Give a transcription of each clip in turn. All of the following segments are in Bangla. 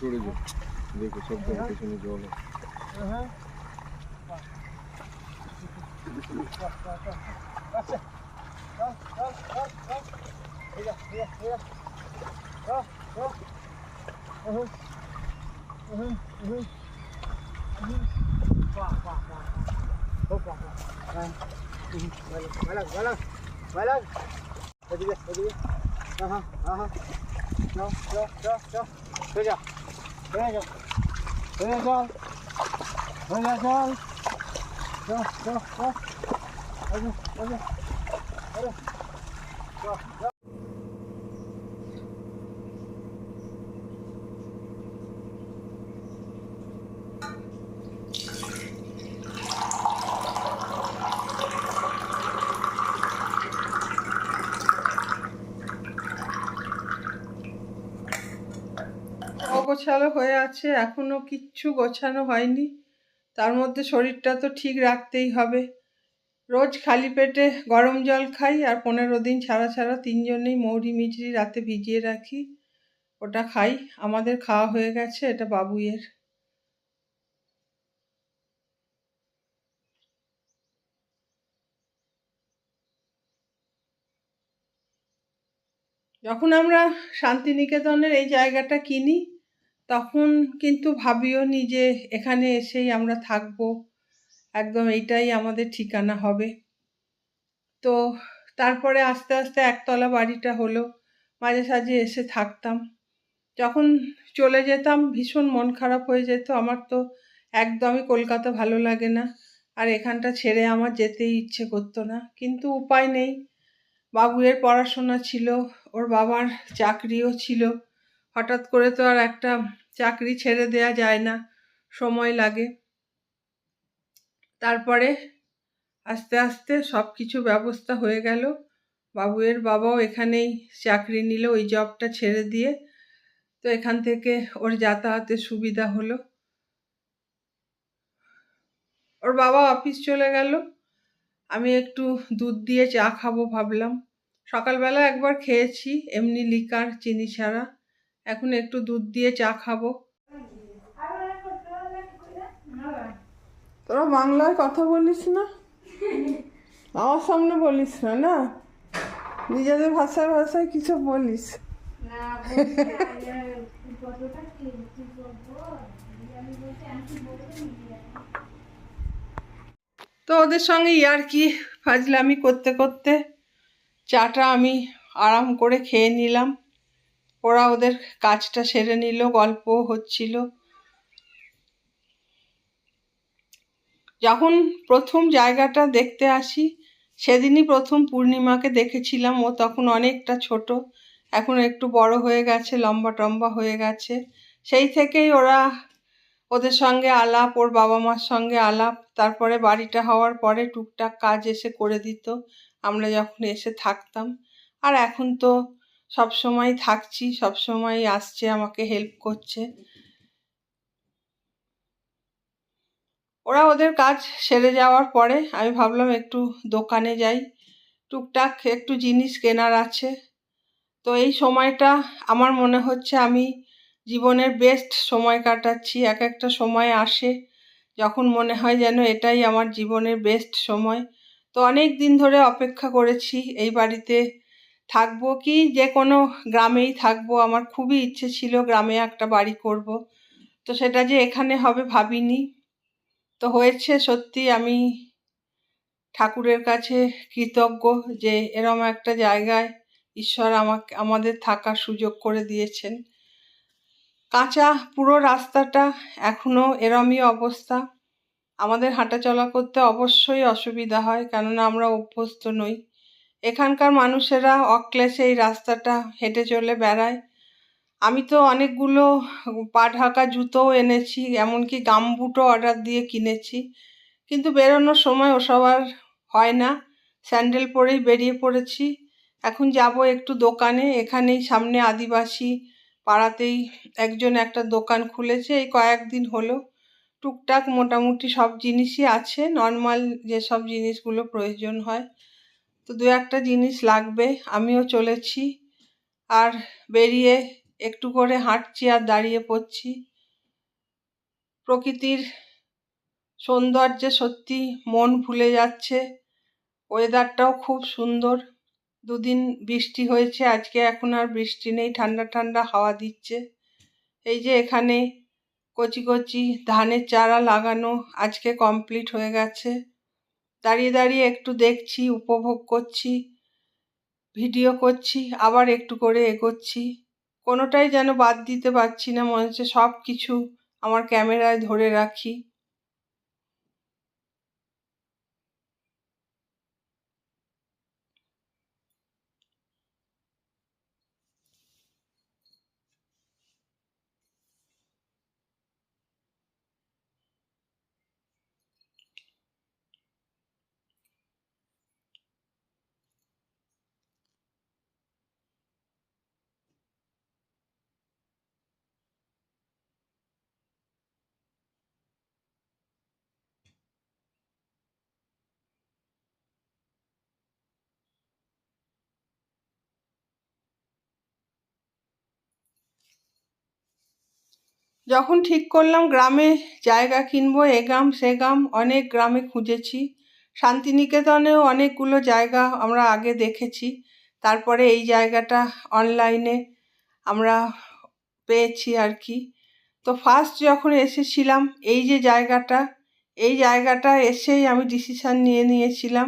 চড়ে যাও দেখো সব জায়গায় পেছনে জল আছে। Balag, balag, balag. Eদিকে, এদিকে। আহা, আহা। যাও, যাও, যাও, যাও। হয়ে যা, হয়ে যা। হয়ে যাও। হয়ে যা, যাও। যাও, যাও, যাও। এই যে, এই অগোছালো হয়ে আছে, এখনও কিচ্ছু গোছানো হয়নি। তার মধ্যে শরীরটা তো ঠিক রাখতেই হবে। রোজ খালি পেটে গরম জল খাই আর পনেরো দিন ছাড়া ছাড়া তিনজনেই মৌরি মিছরি রাতে ভিজিয়ে রাখি। ওটা খাই। আমাদের খাওয়া হয়ে গেছে, এটা বাবুইয়ের। যখন আমরা শান্তিনিকেতনের এই জায়গাটা কিনি তখন কিন্তু ভাবিও নি যে এখানে এসেই আমরা থাকব। একদম এইটাই আমাদের ঠিকানা হবে। তো তারপরে আস্তে আস্তে একতলা বাড়িটা হলো। মাঝে সাঝে এসে থাকতাম। যখন চলে যেতাম, ভীষণ মন খারাপ হয়ে যেত। আমার তো একদমই কলকাতা ভালো লাগে না। আর এখানটা ছেড়ে আমার যেতেই ইচ্ছে করতো না। কিন্তু উপায় নেই। বাবুয়ের পড়াশোনা ছিল, ওর বাবার চাকরিও ছিল। হঠাৎ করে তো আর একটা চাকরি ছেড়ে দেয়া যায় না, সময় লাগে। তারপরে আস্তে আস্তে সব কিছু ব্যবস্থা হয়ে গেল। বাবুয়ের বাবাও এখানেই চাকরি নিল, ওই জবটা ছেড়ে দিয়ে। তো এখান থেকে ওর যাতায়াতের সুবিধা হলো। ওর বাবা অফিস চলে গেল। আমি একটু দুধ দিয়ে চা খাব ভাবলাম। সকালবেলা একবার খেয়েছি, এমনি লিকার, চিনি ছাড়া। এখন একটু দুধ দিয়ে চা খাব। তোরা বাংলায় কথা বলিস না? আমার সামনে বলিস না না? নিজেদের ভাষায় ভাষায় কিছু বলিস। তো ওদের সঙ্গে ইয়ার কি ফাজলামি করতে করতে চাটা আমি আরাম করে খেয়ে নিলাম। ওরা ওদের কাজটা সেরে নিল, গল্প হচ্ছিল। যখন প্রথম জায়গাটা দেখতে আসি, সেদিনই প্রথম পূর্ণিমাকে দেখেছিলাম। ও তখন অনেকটা ছোট, এখন একটু বড় হয়ে গেছে, লম্বা টম্বা হয়ে গেছে। সেই থেকেই ওরা ওদের সঙ্গে আলাপ, ওর বাবা মার সঙ্গে আলাপ, তারপরে বাড়িটা হওয়ার পরে টুকটাক কাজ এসে করে দিত। আমরা যখন এসে থাকতাম, আর এখন তো সব সময় থাকছি, সব সময় আসছে, আমাকে হেল্প করছে। ওরা ওদের কাজ সেরে যাওয়ার পরে আমি ভাবলাম একটু দোকানে যাই। টুকটাক একটু জিনিস কেনার আছে। তো এই সময়টা আমার মনে হচ্ছে আমি জীবনের বেস্ট সময় কাটাচ্ছি, এক একটা সময় আসে, যখন মনে হয় যেন এটাই আমার জীবনের বেস্ট সময়। তো অনেক দিন ধরে অপেক্ষা করেছি এই বাড়িতে থাকব কি? যে কোনো গ্রামেই থাকব। আমার খুবই ইচ্ছে ছিল গ্রামে একটা বাড়ি করব। তো সেটা যে এখানে হবে ভাবিনি। তো হয়েছে সত্যি আমি ঠাকুরের কাছে কৃতজ্ঞ যে এরম একটা জায়গায় ঈশ্বর আমাকে, আমাদের থাকার সুযোগ করে দিয়েছেন। কাঁচা পুরো রাস্তাটা এখনও এরমই অবস্থা। আমাদের হাঁটাচলা করতে অবশ্যই অসুবিধা হয়, কেননা আমরা অভ্যস্ত নই। এখানকার মানুষেরা অক্লেশে এই রাস্তাটা হেঁটে চলে বেড়ায়। আমি তো অনেকগুলো পা ঢাকা জুতোও এনেছি, এমনকি গামবুটও অর্ডার দিয়ে কিনেছি। কিন্তু বেরোনোর সময় ওসব আর হয় না। স্যান্ডেল পরেই বেরিয়ে পড়েছি। এখন যাব একটু দোকানে। এখানেই সামনে আদিবাসী পাড়াতেই একজন একটা দোকান খুলেছে। এই কয়েকদিন হলো। টুকটাক মোটামুটি সব জিনিসই আছে। নর্মাল যেসব জিনিসগুলো প্রয়োজন হয়। তো দু একটা জিনিস লাগবে, আমিও চলেছি। আর বেরিয়ে একটু করে হাঁটছি আর দাঁড়িয়ে পড়ছি। প্রকৃতির সৌন্দর্যে সত্যি মন ভুলে যাচ্ছে। ওয়েদারটাও খুব সুন্দর। দুদিন বৃষ্টি হয়েছে, আজকে এখন আর বৃষ্টি নেই, ঠান্ডা ঠান্ডা হাওয়া দিচ্ছে। এই যে এখানে কচি কচি ধানের চারা লাগানো আজকে কমপ্লিট হয়ে গেছে। দাঁড়িয়ে দাঁড়িয়ে একটু দেখছি, উপভোগ করছি, ভিডিও করছি, আবার একটু করে এগোচ্ছি। কোনোটাই যেন বাদ দিতে পারছি না, মনে হচ্ছে সব কিছু আমার ক্যামেরায় ধরে রাখি। যখন ঠিক করলাম গ্রামে জায়গা কিনবো, এ গ্রাম, সে গ্রাম, অনেক গ্রামে খুঁজেছি। শান্তিনিকেতনেও অনেকগুলো জায়গা আমরা আগে দেখেছি। তারপরে এই জায়গাটা অনলাইনে আমরা পেয়েছি আর কি। তো ফার্স্ট যখন এসেছিলাম, এই যে জায়গাটা, এই জায়গাটা এসেই আমি ডিসিশান নিয়ে নিয়েছিলাম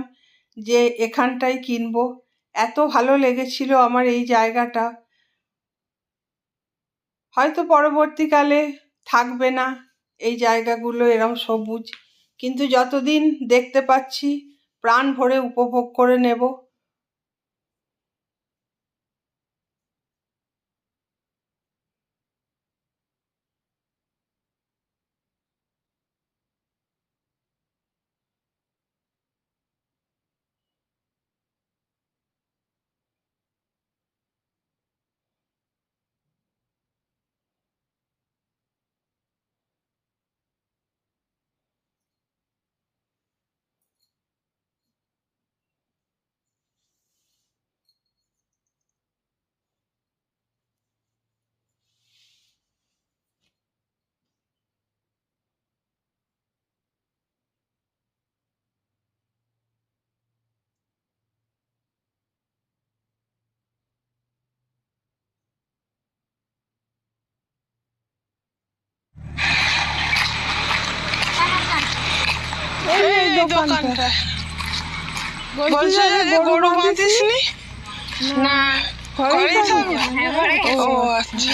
যে এখানটাই কিনবো। এত ভালো লেগেছিল আমার এই জায়গাটা। হয়তো পরবর্তীকালে থাকবে না এই জায়গাগুলো এরম সবুজ। কিন্তু যতদিন দেখতে পাচ্ছি, প্রাণ ভরে উপভোগ করে নেব এই দোকানটা। বলছে গরু বাঁধিস নি। না। ঘরেই থাকবি? হ্যাঁ ও আচ্ছা।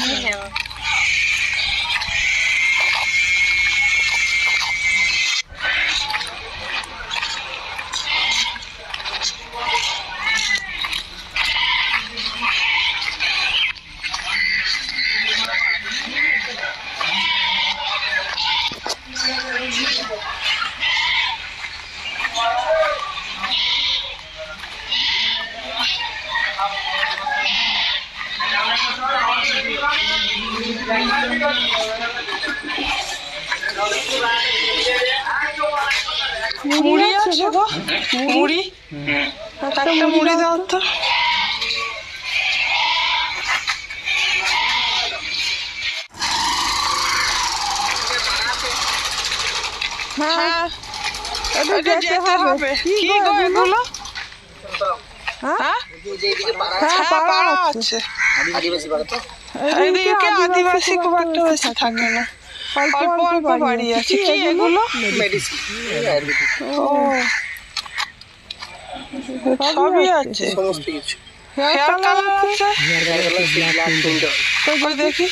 আছে গো? মুড়ি? একটা মুড়ি দাও তো। হ্যাঁ এটা যেতে হবে। কি গো এগুলো? হ্যাঁ? হ্যাঁ? পাড়া আছে। এদিকে আদিবাসী খুব একটা বেশি থাকে। না। অল্প অল্প বাড়ি আছে কি এগুলো ও। সবই আছে। সমস্ত কিছু। হেয়ার কালার আছে? কই দেখি।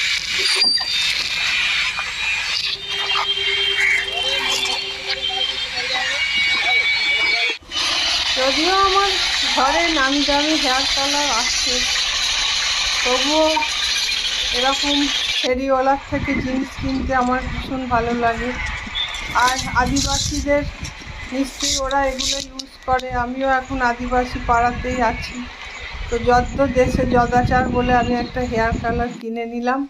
যদিও আমার ঘরে নামি দামি হেয়ার কালার আছে তবুও এরকম ফেরিওয়ালার থেকে জিন্স কিনতে আমার ভীষণ ভালো লাগে। আর আদিবাসীদের, নিশ্চয়ই ওরা এগুলো ইউজ করে। আমিও এখন আদিবাসী পাড়াতেই আছি। তো যত দেশে যদাচার বলে আমি একটা হেয়ার কালার কিনে নিলাম।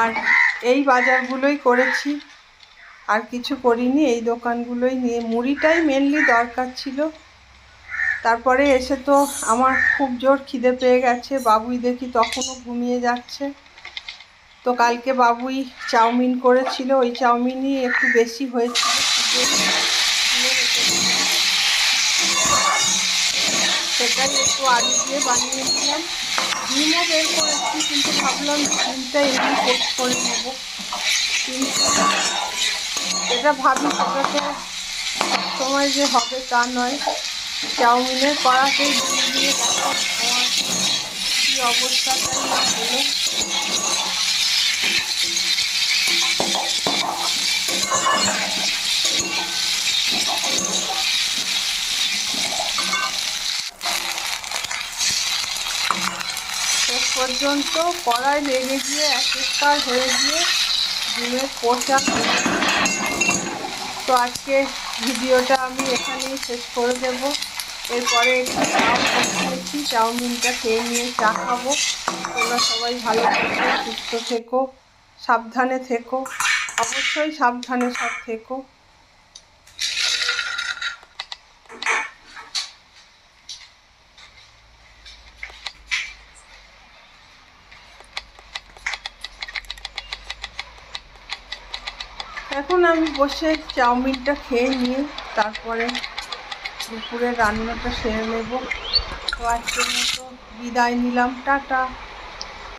আর এই বাজারগুলোই করেছি। আর কিছু করিনি, এই দোকানগুলোই নিয়ে। মুড়িটাই মেনলি দরকার ছিল। তারপরে এসে তো আমার খুব জোর খিদে পেয়ে গেছে। বাবুই দেখি তখনও ঘুমিয়ে যাচ্ছে। তো কালকে বাবুই চাউমিন করেছিল, ওই চাউমিনই একটু বেশি হয়েছিল। সেটাই একটু আলু দিয়ে বানিয়ে নিলাম ডিমও বের করেছি, কিন্তু ভাবলাম ডিমটা এমনি পোস্ট করে নেব। কিন্তু যেটা ভাবি সেটা তো সময় যে হবে তা নয়। চাউমিনের কড়াতেই ডিম দিয়ে দেখো আমার কী অবস্থাটাই হলো শেষ পর্যন্ত কড়াই লেগে গিয়ে এক একবার হয়ে গিয়ে ডিমের পোচা তো আজকে ভিডিওটা আমি এখানেই শেষ করে দেব। এরপরে একটু চাও বসিয়েছি চাউমিনটা খেয়ে নিয়ে চা খাব। তোমরা সবাই ভালো থেকো, সুস্থ থেকো, সাবধানে থেকো। অবশ্যই সাবধানে সব থেকো। এখন আমি বসে চাউমিনটা খেয়ে নিয়ে তারপরে দুপুরে রান্নাটা সেরে নেব। তো আজকের মতো বিদায় নিলাম। টাটা।